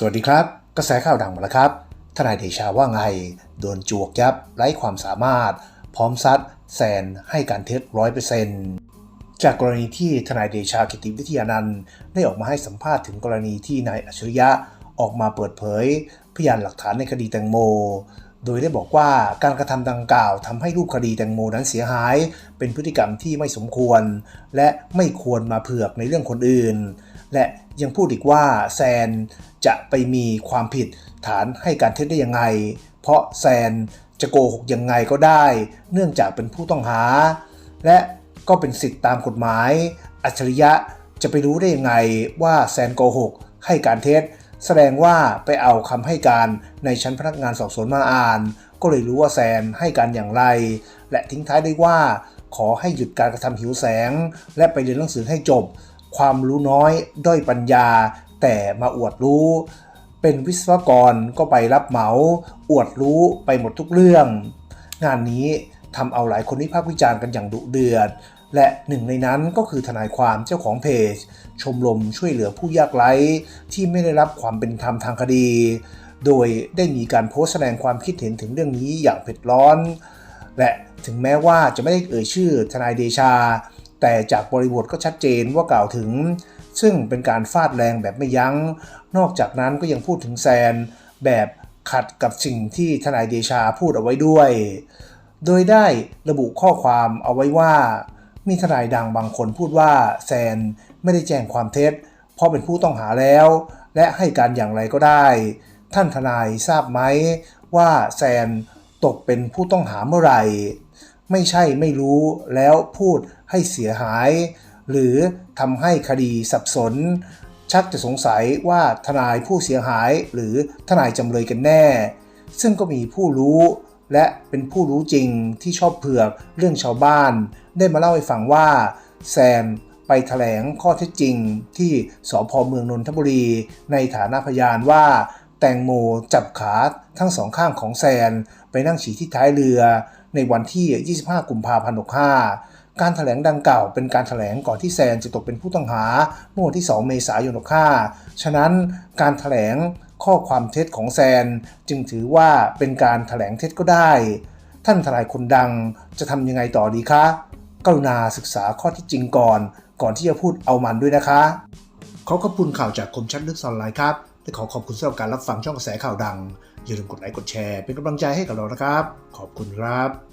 สวัสดีครับ กระแสข่าวดังมาแล้วครับ ทนายเดชาว่าไง โดนจวกยับไร้ความสามารถ พร้อมซัดแซนให้การเท็จร้อยเปอร์เซนต์จากกรณีที่ทนายเดชากิติวิทยานันท์ได้ออกมาให้สัมภาษณ์ถึงกรณีที่นายอัจฉริยะออกมาเปิดเผย พยานหลักฐานในคดีแตงโม โดยได้บอกว่าการกระทำดังกล่าวทำให้รูปคดีแตงโมนั้นเสียหาย เป็นพฤติกรรมที่ไม่สมควร และไม่ควรมาเผือกในเรื่องคนอื่น และยังพูดอีกว่าแซน จะไปมีความผิดฐานให้การเท็จได้ยังไง เพราะแซนจะโกหกยังไงก็ได้ เนื่องจากเป็นผู้ต้องหา และก็เป็นสิทธิตามกฎหมาย อัจฉริยะจะไปรู้ได้ยังไงว่าแซนโกหกให้การเท็จ แสดงว่าไปเอาคำให้การในชั้นพนักงานสอบสวนมาอ่าน ก็เลยรู้ว่าแซนให้การอย่างไร และทิ้งท้ายได้ว่า ขอให้หยุดการกระทำหิวแสง และไปเรียนหนังสือให้จบ ความรู้น้อย ด้อยปัญญา แต่มาอวดรู้ เป็นวิศวกรก็ไปรับเหมา อวดรู้ไปหมดทุกเรื่อง งานนี้ทำเอาหลายคนวิพากษ์วิจารณ์กันอย่างดุเดือด และหนึ่งในนั้นก็คือทนายความเจ้าของเพจ ชมรมช่วยเหลือผู้ยากไร้ที่ไม่ได้รับความเป็นธรรมทางคดี โดยได้มีการโพสต์แสดงความคิดเห็นถึงเรื่องนี้อย่างเผ็ดร้อน และถึงแม้ว่าจะไม่ได้เอ่ยชื่อทนายเดชา แต่จากบริบทก็ชัดเจนว่ากล่าวถึง ซึ่งเป็นการฟาดแรงแบบไม่ยัง้ง นอกจากนั้นก็ยังพูดถึงแซน แบบขัดกับสิ่งที่ทนายเดชาพูดเอาไว้ด้วย โดยได้ระบุข้อความเอาไว้ว่า มีทนายดังบางคนพูดว่าแซนไม่ได้แจ้งความเท็จ เพราะเป็นผู้ต้องหาแล้ว และให้การอย่างไรก็ได้ ท่านทนายทราบไหมว่าแซนตกเป็นผู้ต้องหาเมื่อไหร่ ไม่ใช่ไม่รู้แล้วพูด ให้เสียหาย หรือทำให้คดีสับสน ชักจะสงสัยว่าทนายผู้เสียหายหรือทนายจำเลยกันแน่ ซึ่งก็มีผู้รู้และเป็นผู้รู้จริงที่ชอบเผือกเรื่องชาวบ้าน ได้มาเล่าให้ฟังว่าแซนไปแถลงข้อเท็จจริงที่สพเมืองนนทบุรี ในฐานะพยานว่า แตงโมจับขาทั้งสองข้างของแซน ไปนั่งฉี่ที่ท้ายเรือ ในวันที่ 25 กุมภาพันธ์ 65 การถแถลงดังกล่าวเป็นการถแถลงก่อนที่แซนจะตกเป็นผู้ต้องหาเมื่อวันที่ 2 เมษายน65ฉะนั้นการถแถลงข้อความเท็จของแซนจึงถือว่าเป็นการถแถลงเท็จก็ได้ ท่านทนายคนดังจะทำยังไงต่อดีคะ กรุณาศึกษาข้อที่จริงก่อน ก่อนที่จะพูดเอามันด้วยนะคะ ขอขอบคุณข่าวจากคมชัดลึกออนไลน์ครับและขอขอบคุณสำหรับการรับฟังช่องกระแสข่าวดัง อย่าลืมกดไลค์กดแชร์เป็นกำลังใจให้กับเรานะครับ ขอบคุณครับ